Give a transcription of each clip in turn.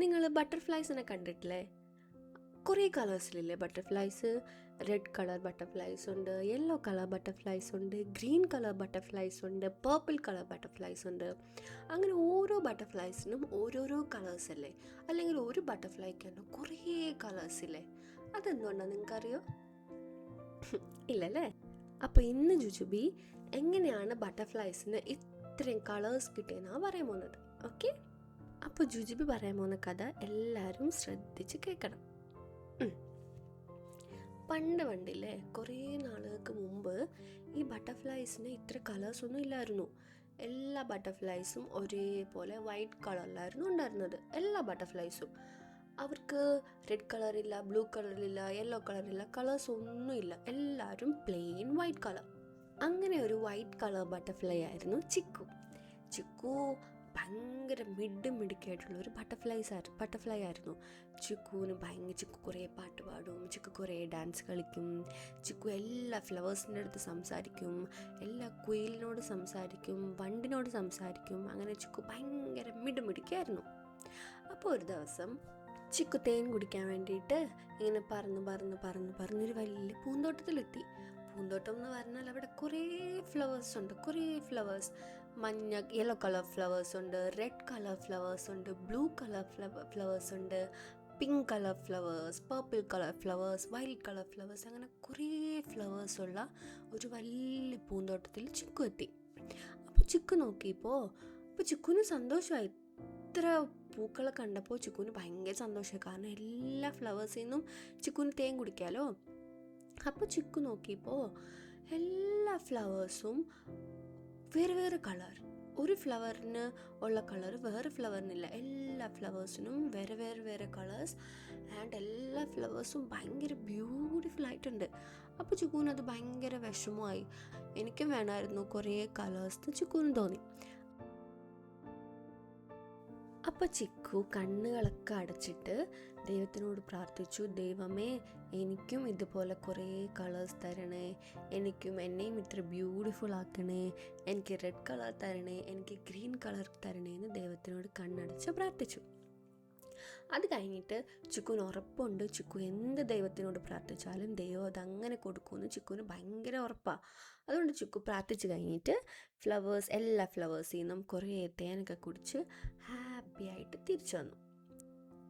നിങ്ങൾ ബട്ടർഫ്ലൈസിനെ കണ്ടിട്ടില്ലേ? കുറേ കളേഴ്സിലില്ലേ ബട്ടർഫ്ലൈസ് റെഡ് കളർ ബട്ടർഫ്ലൈസ് ഉണ്ട് യെല്ലോ കളർ ബട്ടർഫ്ലൈസ് ഉണ്ട് ഗ്രീൻ കളർ ബട്ടർഫ്ലൈസ് ഉണ്ട് പേർപ്പിൾ കളർ ബട്ടർഫ്ലൈസ് ഉണ്ട്. അങ്ങനെ ഓരോ ബട്ടർഫ്ലൈസിനും ഓരോരോ കളേഴ്സ് അല്ലേ? അല്ലെങ്കിൽ ഒരു ബട്ടർഫ്ലൈക്ക് തന്നെ കുറേ കളേഴ്സ് ഇല്ലേ അതെന്തുകൊണ്ടാണ് നിങ്ങൾക്കറിയോ? ഇല്ലല്ലേ? അപ്പോൾ ഇന്ന് ജുജുബി എങ്ങനെയാണ് ബട്ടർഫ്ലൈസിന് ഇത്രയും കളേഴ്സ് കിട്ടിയെന്നാണ് പറയാൻ പോകുന്നത്. ഓക്കെ അപ്പോൾ ജുജുബി പറയാൻ പോകുന്ന കഥ എല്ലാവരും ശ്രദ്ധിച്ച് കേൾക്കണം. പണ്ട് പണ്ടില്ലേ കുറേ നാളുകൾക്ക് മുമ്പ് ഈ ബട്ടർഫ്ലൈസിന് ഇത്ര കളേഴ്സ് ഒന്നും ഇല്ലായിരുന്നു. എല്ലാ ബട്ടർഫ്ലൈസും ഒരേപോലെ വൈറ്റ് കളറിലായിരുന്നു ഉണ്ടായിരുന്നത് എല്ലാ ബട്ടർഫ്ലൈസും. അവർക്ക് റെഡ് കളറില്ല ബ്ലൂ കളറില്ല യെല്ലോ കളറില്ല കളേഴ്സ് ഒന്നുമില്ല എല്ലാവരും പ്ലെയിൻ വൈറ്റ് കളർ അങ്ങനെ ഒരു വൈറ്റ് കളർ ബട്ടർഫ്ലൈ ആയിരുന്നു ചിക്കു. ചിക്കു ഭയങ്കര മിഡ് മിടുക്കായിട്ടുള്ള ഒരു ബട്ടർഫ്ലൈസ് ആയിരുന്നു ബട്ടർഫ്ലൈ ആയിരുന്നു. ചിക്കുവിന് ഭയങ്കര ചിക്കു കുറേ പാട്ട് പാടും ചിക്കു കുറേ ഡാൻസ് കളിക്കും ചിക്കു എല്ലാ ഫ്ലവേഴ്സിന്റെ അടുത്ത് സംസാരിക്കും എല്ലാ കുയിലിനോട് സംസാരിക്കും വണ്ടിനോട് സംസാരിക്കും അങ്ങനെ ചിക്കു ഭയങ്കര മിഡ് മിടുക്കായിരുന്നു. അപ്പോൾ ഒരു ദിവസം ചിക്കു തേൻ കുടിക്കാൻ വേണ്ടിയിട്ട് ഇങ്ങനെ പറന്ന് പറന്ന് പറന്ന് പറന്നൊരു വലിയ പൂന്തോട്ടത്തിലെത്തി. പൂന്തോട്ടം എന്ന് പറഞ്ഞാൽ അവിടെ കുറേ ഫ്ലവേഴ്സ് ഉണ്ട് കുറേ ഫ്ലവേഴ്സ് മഞ്ഞ യെല്ലോ കളർ ഫ്ലവേഴ്സ് ഉണ്ട് റെഡ് കളർ ഫ്ലവേഴ്സ് ഉണ്ട് ബ്ലൂ കളർ ഫ്ലവേഴ്സ് ഉണ്ട് pink colour flowers purple colour flowers white colour flowers അങ്ങനെ കുറേ ഫ്ലവേഴ്സ് ഉള്ള ഒരു വലിയ പൂന്തോട്ടത്തിൽ ചിക്കു എത്തി. അപ്പോൾ ചിക്കു നോക്കിയപ്പോൾ അപ്പോൾ ചിക്കുന് സന്തോഷമായി. ഇത്ര പൂക്കളെ കണ്ടപ്പോൾ ചിക്കുന് ഭയങ്കര സന്തോഷമായി. കാരണം എല്ലാ ഫ്ലവേഴ്സിൽ നിന്നും ചിക്കുന് തേൻ കുടിക്കാമല്ലോ അപ്പോൾ ചിക്കു നോക്കിയപ്പോൾ എല്ലാ ഫ്ലവേഴ്സും വേറെ വേറെ കളർ ഒരു ഫ്ലവറിന് ഉള്ള കളർ വേറെ ഫ്ലവറിനില്ല എല്ലാ ഫ്ലവേഴ്സിനും വേറെ വേറെ വേറെ കളേഴ്സ് ആൻഡ് എല്ലാ ഫ്ലവേഴ്സും ഭയങ്കര ബ്യൂട്ടിഫുൾ ആയിട്ടുണ്ട്. അപ്പോൾ ചിക്കൂന് അത് ഭയങ്കര വിഷമമായി. എനിക്കും വേണമായിരുന്നു കുറേ കളേഴ്സ് ചിക്കൂന് തോന്നി. അപ്പോൾ ചിക്കു കണ്ണുകളൊക്കെ അടച്ചിട്ട് ദൈവത്തിനോട് പ്രാർത്ഥിച്ചു ദൈവമേ എനിക്കും ഇതുപോലെ കുറേ കളേഴ്സ് തരണേ എനിക്കും എന്നെയും ഇത്ര ബ്യൂട്ടിഫുൾ ആക്കണേ എനിക്ക് റെഡ് കളർ തരണേ എനിക്ക് ഗ്രീൻ കളർ തരണേ എന്ന് ദൈവത്തിനോട് കണ്ണടച്ച് പ്രാർത്ഥിച്ചു. അത് കഴിഞ്ഞിട്ട് ചുക്കുവിന് ഉറപ്പുണ്ട്. ചുക്കു എന്ത് ദൈവത്തിനോട് പ്രാർത്ഥിച്ചാലും ദൈവം അതങ്ങനെ കൊടുക്കുമെന്ന് ചുക്കുവിന് ഭയങ്കര ഉറപ്പാണ് അതുകൊണ്ട് ചുക്കു പ്രാർത്ഥിച്ച് കഴിഞ്ഞിട്ട് ഫ്ലവേഴ്സ് എല്ലാ ഫ്ലവേഴ്സിൽ നിന്നും കുറേ തേനൊക്കെ കുടിച്ച് ഹാപ്പി ആയിട്ട് തിരിച്ചു വന്നു.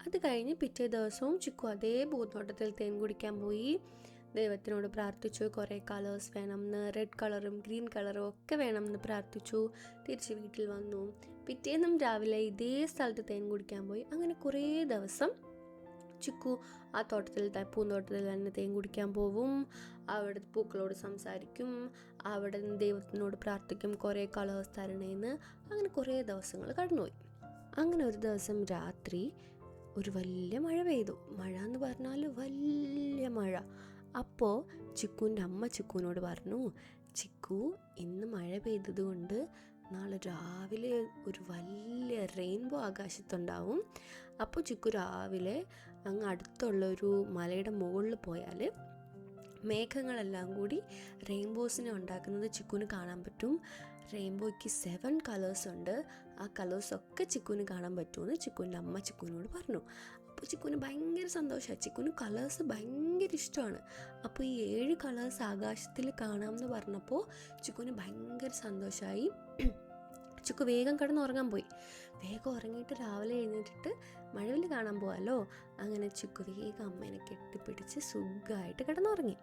അത് കഴിഞ്ഞ് പിറ്റേ ദിവസവും ചുക്കു അതേ പൂന്തോട്ടത്തിൽ തേൻ കുടിക്കാൻ പോയി. ദൈവത്തിനോട് പ്രാർത്ഥിച്ചു. കുറേ കളേഴ്സ് വേണം എന്ന്. റെഡ് കളറും ഗ്രീൻ കളറും ഒക്കെ വേണം എന്ന് പ്രാർത്ഥിച്ചു. തിരിച്ച് വീട്ടിൽ വന്നു. പിറ്റേന്നും രാവിലെ ഇതേ സ്ഥലത്ത് തേൻ കുടിക്കാൻ പോയി. അങ്ങനെ കുറേ ദിവസം ചിക്കു ആ തോട്ടത്തിൽ പൂന്തോട്ടത്തിൽ തന്നെ തേൻ കുടിക്കാൻ പോവും. അവിടെ പൂക്കളോട് സംസാരിക്കും. അവിടെ ദൈവത്തിനോട് പ്രാർത്ഥിക്കും. കുറേ കളേഴ്സ് തരണേന്ന്. അങ്ങനെ കുറേ ദിവസങ്ങൾ കടന്നുപോയി. അങ്ങനെ ഒരു ദിവസം രാത്രി ഒരു വലിയ മഴ പെയ്തു. മഴ എന്ന് പറഞ്ഞാൽ വലിയ മഴ. അപ്പോൾ ചിക്കുവിന്റെ അമ്മ ചിക്കുവിനോട് പറഞ്ഞു ചിക്കു ഇന്ന് മഴ പെയ്തത് കൊണ്ട് നാളെ രാവിലെ ഒരു വലിയ റെയിൻബോ ആകാശത്തുണ്ടാവും. അപ്പോൾ ചിക്കു രാവിലെ അങ്ങ് അടുത്തുള്ള ഒരു മലയുടെ മുകളിൽ പോയാൽ മേഘങ്ങളെല്ലാം കൂടി റെയിൻബോസിനെ ഉണ്ടാക്കുന്നത് ചിക്കുവിന് കാണാൻ പറ്റും. റെയിൻബോയ്ക്ക് സെവൻ കളേഴ്സ് ഉണ്ട്. ആ കളേഴ്സൊക്കെ ചിക്കുന് കാണാൻ പറ്റുമെന്ന് ചിക്കുവിന്റെ അമ്മ ചിക്കുവിനോട് പറഞ്ഞു. അപ്പോൾ ചിക്കുന് ഭയങ്കര സന്തോഷമാണ് ചിക്കുന് കളേഴ്സ് ഭയങ്കര ഇഷ്ടമാണ്. അപ്പോൾ ഈ ഏഴ് കളേഴ്സ് ആകാശത്തിൽ കാണാമെന്ന് പറഞ്ഞപ്പോൾ ചിക്കുന് ഭയങ്കര സന്തോഷമായി ചിക്കു വേഗം കിടന്ന് ഉറങ്ങാൻ പോയി. വേഗം ഉറങ്ങിയിട്ട് രാവിലെ എഴുന്നേറ്റിട്ട് മഴവിൽ കാണാൻ പോവാലോ? അങ്ങനെ ചുക്ക് വേഗം അമ്മേനെ കെട്ടിപ്പിടിച്ച് സുഖമായിട്ട് കിടന്നുറങ്ങി.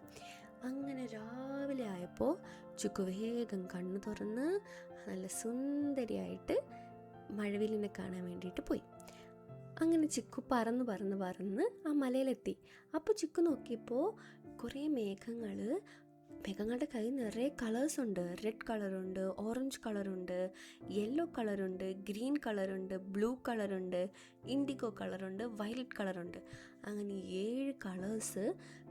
അങ്ങനെ രാവിലെ ആയപ്പോൾ ചുക്കു വേഗം കണ്ണു തുറന്ന് നല്ല സുന്ദരിയായിട്ട് മഴവിലിനെ കാണാൻ വേണ്ടിയിട്ട് പോയി. അങ്ങനെ ചിക്കു പറന്ന് പറന്ന് പറന്ന് ആ മലയിലെത്തി. അപ്പോൾ ചിക്കു നോക്കിയപ്പോൾ കുറേ മേഘങ്ങൾ മേഘങ്ങളുടെ കയ്യിൽ നിറയെ കളേഴ്സ് ഉണ്ട്. റെഡ് കളറുണ്ട് ഓറഞ്ച് കളറുണ്ട് യെല്ലോ കളറുണ്ട് ഗ്രീൻ കളറുണ്ട് ബ്ലൂ കളറുണ്ട് ഇൻഡിഗോ കളറുണ്ട് വയലറ്റ് കളറുണ്ട് അങ്ങനെ ഏഴ് കളേഴ്സ്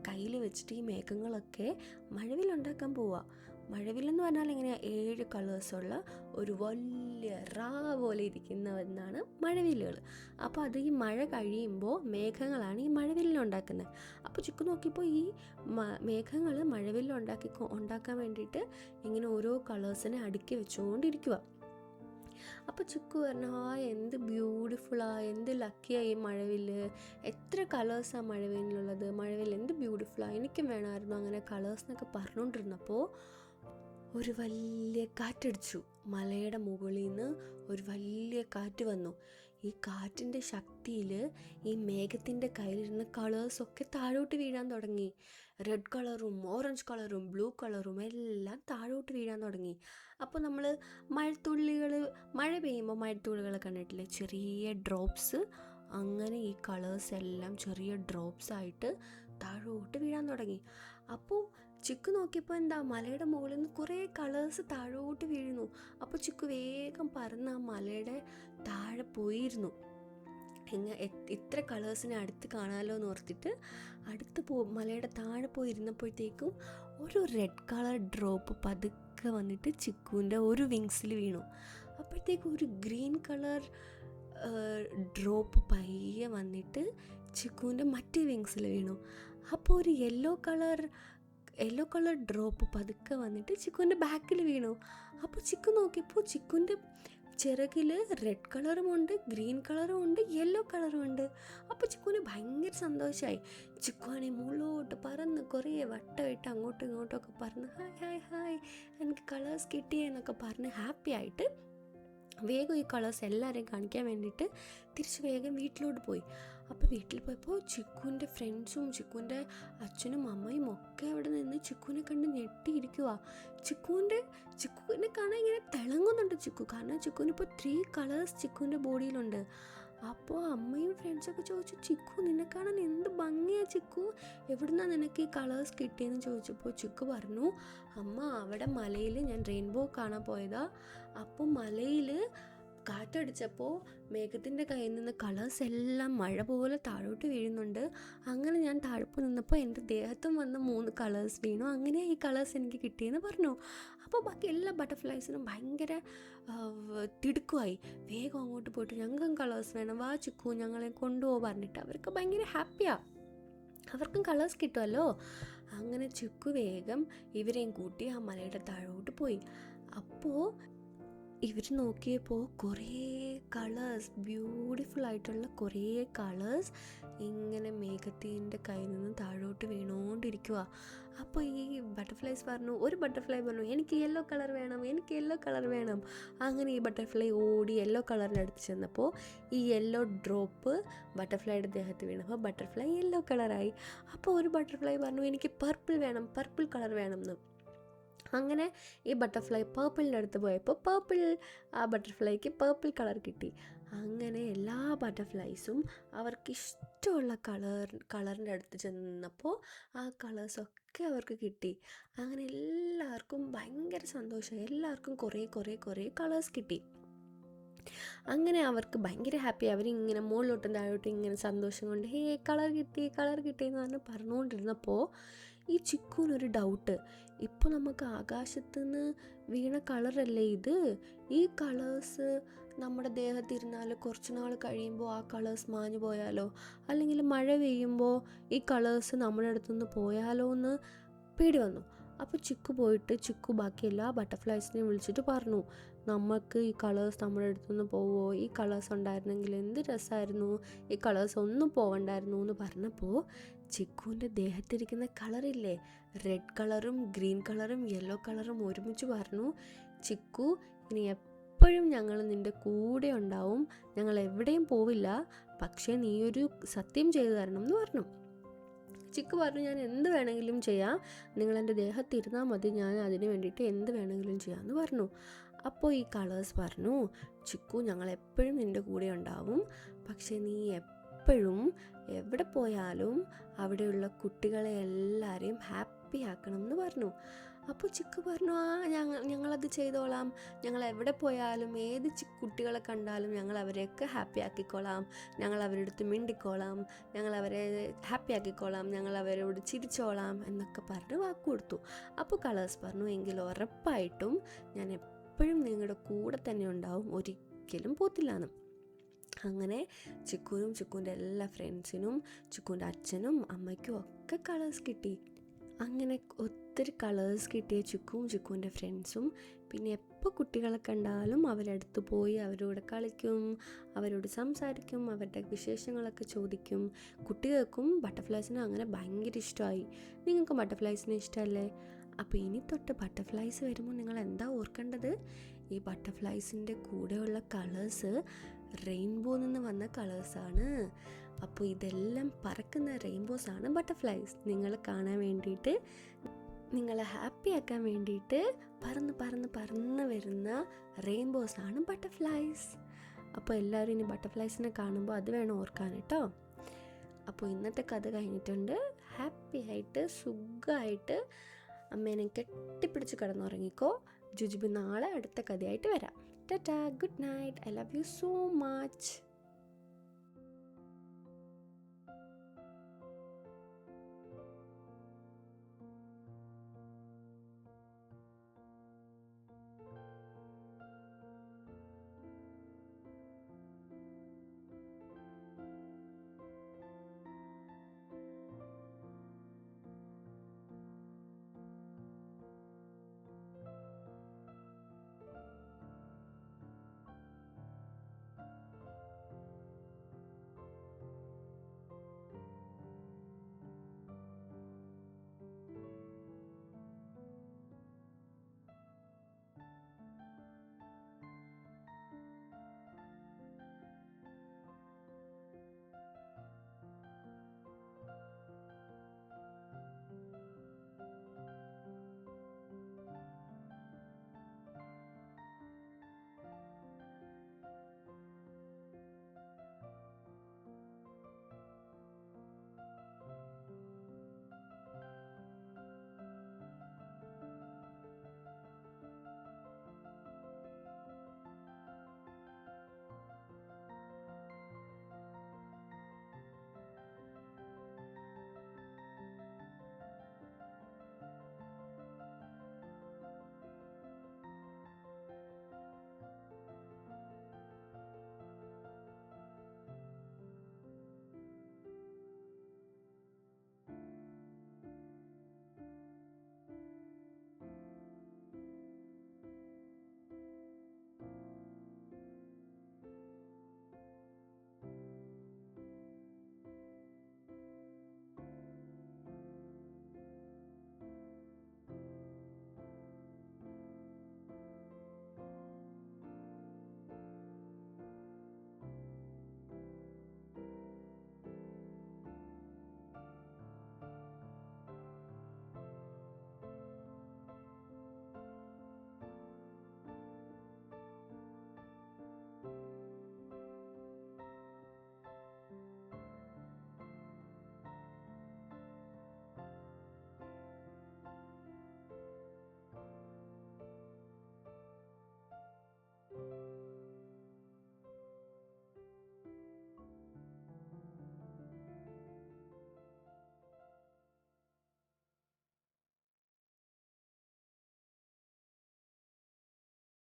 കയ്യിൽ വെച്ചിട്ട് ഈ മേഘങ്ങളൊക്കെ മഴവിലുണ്ടാക്കാൻ പോവുക മഴവില്ലെന്ന് പറഞ്ഞാൽ ഇങ്ങനെ ഏഴ് കളേഴ്സുള്ള ഒരു വലിയ റാ പോലെ ഇരിക്കുന്ന ഒന്നാണ് മഴവില്ലുകൾ. അപ്പോൾ അത് ഈ മഴ കഴിയുമ്പോൾ മേഘങ്ങളാണ് ഈ മഴവില്ലുണ്ടാക്കുന്നത് അപ്പോൾ ചുക്ക് നോക്കിയപ്പോൾ ഈ മേഘങ്ങൾ മഴവില്ലുണ്ടാക്കി ഉണ്ടാക്കാൻ വേണ്ടിയിട്ട് ഇങ്ങനെ ഓരോ കളേഴ്സിനെ അടുക്കി വെച്ചുകൊണ്ടിരിക്കുക അപ്പോൾ ചുക്ക് പറഞ്ഞു ആ എന്ത് ബ്യൂട്ടിഫുള്ളാ എന്ത് ലക്കിയായി ഈ മഴവില്ല്. എത്ര കളേഴ്സാണ് മഴവില്ലുള്ളത് മഴവിൽ എന്ത് ബ്യൂട്ടിഫുള്ളാണ് എനിക്കും വേണമായിരുന്നു അങ്ങനെ കളേഴ്സ് എന്നൊക്കെ പറഞ്ഞുകൊണ്ടിരുന്നപ്പോൾ ഒരു വലിയ കാറ്റടിച്ചു. മലയുടെ മുകളിൽ നിന്ന് ഒരു വലിയ കാറ്റ് വന്നു. ഈ കാറ്റിന്റെ ശക്തിയിൽ ഈ മേഘത്തിന്റെ കയ്യിലിരുന്ന കളേഴ്സൊക്കെ താഴോട്ട് വീഴാൻ തുടങ്ങി. റെഡ് കളറും ഓറഞ്ച് കളറും ബ്ലൂ കളറും എല്ലാം താഴോട്ട് വീഴാൻ തുടങ്ങി. അപ്പോൾ നമ്മൾ മഴത്തുള്ളികൾ മഴ പെയ്യുമ്പോൾ മഴത്തുള്ളികൾ കണ്ടിട്ടില്ലേ? ചെറിയ ഡ്രോപ്സ് അങ്ങനെ ഈ കളേഴ്സ് എല്ലാം ചെറിയ ഡ്രോപ്സ് ആയിട്ട് താഴോട്ട് വീഴാൻ തുടങ്ങി. അപ്പോൾ ചിക്കു നോക്കിയപ്പോൾ എന്താ മലയുടെ മുകളിൽ നിന്ന് കുറേ കളേഴ്സ് താഴോട്ട് വീഴുന്നു. അപ്പോൾ ചിക്കു വേഗം പറന്ന് ആ മലയുടെ താഴെ പോയിരുന്നു. എങ്ങ ഇത്ര കളേഴ്സിനെ അടുത്ത് കാണാമല്ലോ എന്ന് ഓർത്തിട്ട് അടുത്ത് പോ മലയുടെ താഴെ പോയി ഇരുന്നപ്പോഴത്തേക്കും ഒരു റെഡ് കളർ ഡ്രോപ്പ് പതുക്കെ വന്നിട്ട് ചിക്കുവിന്റെ ഒരു വിങ്സിൽ വീണു. അപ്പോഴത്തേക്കും ഒരു ഗ്രീൻ കളർ ഡ്രോപ്പ് പയ്യെ വന്നിട്ട് ചിക്കുവിന്റെ മറ്റേ വിങ്സിൽ വീണു. അപ്പോൾ ഒരു yellow colour yellow colour drop പതുക്കെ വന്നിട്ട് ചിക്കുവിന്റെ ബാക്കിൽ വീണു. അപ്പോൾ ചിക്കു നോക്കിയപ്പോൾ ചിക്കുവിന്റെ ചിറകിൽ റെഡ് കളറും ഉണ്ട് ഗ്രീൻ കളറും ഉണ്ട് യെല്ലോ കളറും ഉണ്ട്. അപ്പോൾ ചിക്കുവിന് ഭയങ്കര സന്തോഷമായി ചിക്കുവാണെ മുകളിലോട്ട് പറന്ന് കുറേ വട്ടമായിട്ട് അങ്ങോട്ടും ഇങ്ങോട്ടും ഒക്കെ പറഞ്ഞ് ഹായ് ഹായ് ഹായ് എനിക്ക് കളേഴ്സ് കിട്ടിയെന്നൊക്കെ പറഞ്ഞ് ഹാപ്പി ആയിട്ട് വേഗം ഈ കളേഴ്സ് എല്ലാവരെയും കാണിക്കാൻ വേണ്ടിയിട്ട് തിരിച്ച് വേഗം വീട്ടിലോട്ട് പോയി. അപ്പോൾ വീട്ടിൽ പോയപ്പോൾ ചിക്കുവിന്റെ ഫ്രണ്ട്സും ചിക്കുവിന്റെ അച്ഛനും അമ്മയും ഒക്കെ അവിടെ നിന്ന് ചിക്കുവിനെ കണ്ട് ഞെട്ടിയിരിക്കുക ചിക്കുവിന്റെ ചിക്കുവിനെ കാണാൻ ഇങ്ങനെ തിളങ്ങുന്നുണ്ട് ചിക്കു. കാരണം ചിക്കുവിന് ഇപ്പോൾ ത്രീ കളേഴ്സ് ചിക്കുവിന്റെ ബോഡിയിലുണ്ട് അപ്പോൾ അമ്മയും ഫ്രണ്ട്സൊക്കെ ചോദിച്ചു ചിക്കു നിന്നെ കാണാൻ എന്ത് ഭംഗിയാ ചിക്കു? എവിടുന്നാ നിനക്ക് ഈ കളേഴ്സ് കിട്ടിയെന്ന് ചോദിച്ചപ്പോൾ ചിക്കു പറഞ്ഞു അമ്മ അവിടെ മലയിൽ ഞാൻ റെയിൻബോ കാണാൻ പോയതാ. അപ്പോൾ മലയിൽ കാറ്റടിച്ചപ്പോൾ മേഘത്തിന്റെ കയ്യിൽ നിന്ന് കളേഴ്സ് എല്ലാം മഴ പോലെ താഴോട്ട് വീഴുന്നുണ്ട്. അങ്ങനെ ഞാൻ താഴ്പ്പ് നിന്നപ്പോൾ എന്റെ ദേഹത്തും വന്ന മൂന്ന് കളേഴ്സ് വീണു. അങ്ങനെ ഈ കളേഴ്സ് എനിക്ക് കിട്ടിയെന്ന് പറഞ്ഞു. അപ്പോൾ ബാക്കി എല്ലാ ബട്ടർഫ്ലൈസിനും ഭയങ്കര തിടുക്കുമായി വേഗം അങ്ങോട്ട് പോയിട്ട് ഞങ്ങൾക്കും കളേഴ്സ് വേണം. വാ ചിക്കു ഞങ്ങളെ കൊണ്ടുപോകാൻ പറഞ്ഞിട്ട് അവർക്ക് ഭയങ്കര ഹാപ്പിയാണ് അവർക്കും കളേഴ്സ് കിട്ടുമല്ലോ അങ്ങനെ ചുക്കു വേഗം ഇവരെയും കൂട്ടി ആ മലയുടെ താഴോട്ട് പോയി. അപ്പോൾ ഇവർ നോക്കിയപ്പോൾ കുറേ കളേഴ്സ് ബ്യൂട്ടിഫുൾ ആയിട്ടുള്ള കുറേ കളേഴ്സ് ഇങ്ങനെ മേഘത്തിന്റെ കയ്യിൽ നിന്ന് താഴോട്ട് വീണുകൊണ്ടിരിക്കുക അപ്പോൾ ഈ ബട്ടർഫ്ലൈസ് പറഞ്ഞു ഒരു ബട്ടർഫ്ലൈ പറഞ്ഞു എനിക്ക് യെല്ലോ കളർ വേണം എനിക്ക് യെല്ലോ കളർ വേണം. അങ്ങനെ ഈ ബട്ടർഫ്ലൈ ഓടി യെല്ലോ കളറിനടുത്ത് ചെന്നപ്പോൾ ഈ യെല്ലോ ഡ്രോപ്പ് ബട്ടർഫ്ലൈയുടെ ദേഹത്ത് വീണപ്പോൾ ബട്ടർഫ്ലൈ യെല്ലോ കളറായി അപ്പോൾ ഒരു ബട്ടർഫ്ലൈ പറഞ്ഞു എനിക്ക് പർപ്പിൾ വേണം പർപ്പിൾ കളർ വേണം എന്ന്. അങ്ങനെ ഈ ബട്ടർഫ്ലൈ പേർപ്പിളിന്റെ അടുത്ത് പോയപ്പോൾ പേർപ്പിൾ ആ ബട്ടർഫ്ലൈക്ക് പേർപ്പിൾ കളർ കിട്ടി. അങ്ങനെ എല്ലാ ബട്ടർഫ്ലൈസും അവർക്ക് ഇഷ്ടമുള്ള കളർ കളറിന്റെ അടുത്ത് ചെന്നപ്പോൾ ആ കളേഴ്സൊക്കെ അവർക്ക് കിട്ടി. അങ്ങനെ എല്ലാവർക്കും ഭയങ്കര സന്തോഷം. എല്ലാവർക്കും കുറേ കുറേ കുറേ കളേഴ്സ് കിട്ടി. അങ്ങനെ അവർക്ക് ഭയങ്കര ഹാപ്പി അവരിങ്ങനെ മുകളിലോട്ടും താഴോട്ടും ഇങ്ങനെ സന്തോഷം കൊണ്ട് ഹേ കളർ കിട്ടി കളർ കിട്ടി എന്ന് പറഞ്ഞ് പറഞ്ഞുകൊണ്ടിരുന്നപ്പോൾ ഈ ചിക്കൂനൊരു ഡൗട്ട് ഇപ്പോൾ നമുക്ക് ആകാശത്ത് നിന്ന് വീണ കളറല്ലേ ഇത്? ഈ കളേഴ്സ് നമ്മുടെ ദേഹത്തിരുന്നാൽ കുറച്ച് നാൾ കഴിയുമ്പോൾ ആ കളേഴ്സ് മാഞ്ഞു പോയാലോ? അല്ലെങ്കിൽ മഴ പെയ്യുമ്പോൾ ഈ കളേഴ്സ് നമ്മുടെ അടുത്തുനിന്ന് പോയാലോ എന്ന് പേടി വന്നു. അപ്പോൾ ചിക്കു പോയിട്ട് ചിക്കു ബാക്കി എല്ലാ ബട്ടർഫ്ലൈസിനെയും വിളിച്ചിട്ട് പറഞ്ഞു. നമുക്ക് ഈ കളേഴ്സ് നമ്മുടെ അടുത്തുനിന്ന് പോവോ? ഈ കളേഴ്സ് ഉണ്ടായിരുന്നെങ്കിൽ എന്ത് രസമായിരുന്നു ഈ കളേഴ്സ് ഒന്നും പോകണ്ടായിരുന്നു എന്ന് പറഞ്ഞപ്പോൾ ചിക്കുവിന്റെ ദേഹത്തിരിക്കുന്ന കളറില്ലേ റെഡ് കളറും ഗ്രീൻ കളറും യെല്ലോ കളറും ഒരുമിച്ച് പറഞ്ഞു. ചിക്കു ഇനി എപ്പോഴും ഞങ്ങൾ നിന്റെ കൂടെ ഉണ്ടാവും. ഞങ്ങൾ എവിടെയും പോവില്ല. പക്ഷേ നീ ഒരു സത്യം ചെയ്തു തരണം എന്ന് പറഞ്ഞു. ചിക്കു പറഞ്ഞു ഞാൻ എന്ത് വേണമെങ്കിലും ചെയ്യാം. നിങ്ങൾ എന്റെ ദേഹത്തിരുന്നാൽ മതി ഞാൻ അതിന് വേണ്ടിയിട്ട് എന്ത് വേണമെങ്കിലും ചെയ്യാമെന്ന് പറഞ്ഞു. അപ്പോൾ ഈ കളേഴ്സ് പറഞ്ഞു ചിക്കു ഞങ്ങൾ എപ്പോഴും നിന്റെ കൂടെ ഉണ്ടാവും. പക്ഷേ നീ എപ്പോഴും എവിടെ പോയാലും അവിടെയുള്ള കുട്ടികളെ എല്ലാവരെയും ഹാപ്പി ആക്കണം എന്ന് പറഞ്ഞു. അപ്പോൾ ചിക്ക് പറഞ്ഞു ആ ഞങ്ങൾ ഞങ്ങളത് ചെയ്തോളാം. ഞങ്ങൾ എവിടെ പോയാലും ഏത് ചി കുട്ടികളെ കണ്ടാലും ഞങ്ങൾ അവരെയൊക്കെ ഹാപ്പി ആക്കിക്കോളാം. ഞങ്ങൾ അവരുടെ അടുത്ത് മിണ്ടിക്കോളാം. ഞങ്ങൾ അവരെ ഹാപ്പി ആക്കിക്കോളാം. ഞങ്ങൾ അവരോട് ചിരിച്ചോളാം എന്നൊക്കെ പറഞ്ഞ് വാക്ക് കൊടുത്തു. അപ്പോൾ കളേഴ്സ് പറഞ്ഞു എങ്കിൽ ഉറപ്പായിട്ടും ഞാൻ എപ്പോഴും നിങ്ങളുടെ കൂടെ തന്നെ ഉണ്ടാവും. ഒരിക്കലും പോത്തില്ലാന്ന്. അങ്ങനെ ചിക്കുനും ചിക്കുന്റെ എല്ലാ ഫ്രണ്ട്സിനും ചിക്കുന്റെ അച്ഛനും അമ്മയ്ക്കും ഒക്കെ കളേഴ്സ് കിട്ടി. അങ്ങനെ ഒത്തിരി കളേഴ്സ് കിട്ടിയ ചുക്കും ചുക്കുവിന്റെ ഫ്രണ്ട്സും പിന്നെ എപ്പോൾ കുട്ടികളെ കണ്ടാലും അവരടുത്ത് പോയി അവരോട് കളിക്കും അവരോട് സംസാരിക്കും അവരുടെ വിശേഷങ്ങളൊക്കെ ചോദിക്കും. കുട്ടികൾക്കും ബട്ടർഫ്ലൈസിനെ അങ്ങനെ ഭയങ്കര ഇഷ്ടമായി. നിങ്ങൾക്ക് ബട്ടർഫ്ലൈസിനെ ഇഷ്ടമല്ലേ അപ്പോൾ ഇനി തൊട്ട് ബട്ടർഫ്ലൈസ് വരുമ്പോൾ നിങ്ങൾ എന്താ ഓർക്കേണ്ടത്? ഈ ബട്ടർഫ്ലൈസിന്റെ കൂടെയുള്ള കളേഴ്സ് റെയിൻബോ നിന്ന് വന്ന കളേഴ്സാണ് അപ്പോൾ ഇതെല്ലാം പറക്കുന്ന റെയിൻബോസ് ആണ് ബട്ടർഫ്ലൈസ് നിങ്ങൾ കാണാൻ വേണ്ടിയിട്ട് നിങ്ങളെ ഹാപ്പിയാക്കാൻ വേണ്ടിയിട്ട് പറന്ന് പറന്ന് പറന്ന് വരുന്ന റെയിൻബോസ് ആണ് ബട്ടർഫ്ലൈസ് അപ്പോൾ എല്ലാവരും ഇനി ബട്ടർഫ്ലൈസിനെ കാണുമ്പോൾ അത് വേണം ഓർക്കാൻ കേട്ടോ. അപ്പോൾ ഇന്നത്തെ കഥ കഴിഞ്ഞിട്ടുണ്ട്. ഹാപ്പി ആയിട്ട് സുഖമായിട്ട് അമ്മേനെ കെട്ടിപ്പിടിച്ച് കിടന്നുറങ്ങിക്കോ. ജുജുബി നാളെ അടുത്ത കഥയായിട്ട് വരാം. Tata good night I love you so much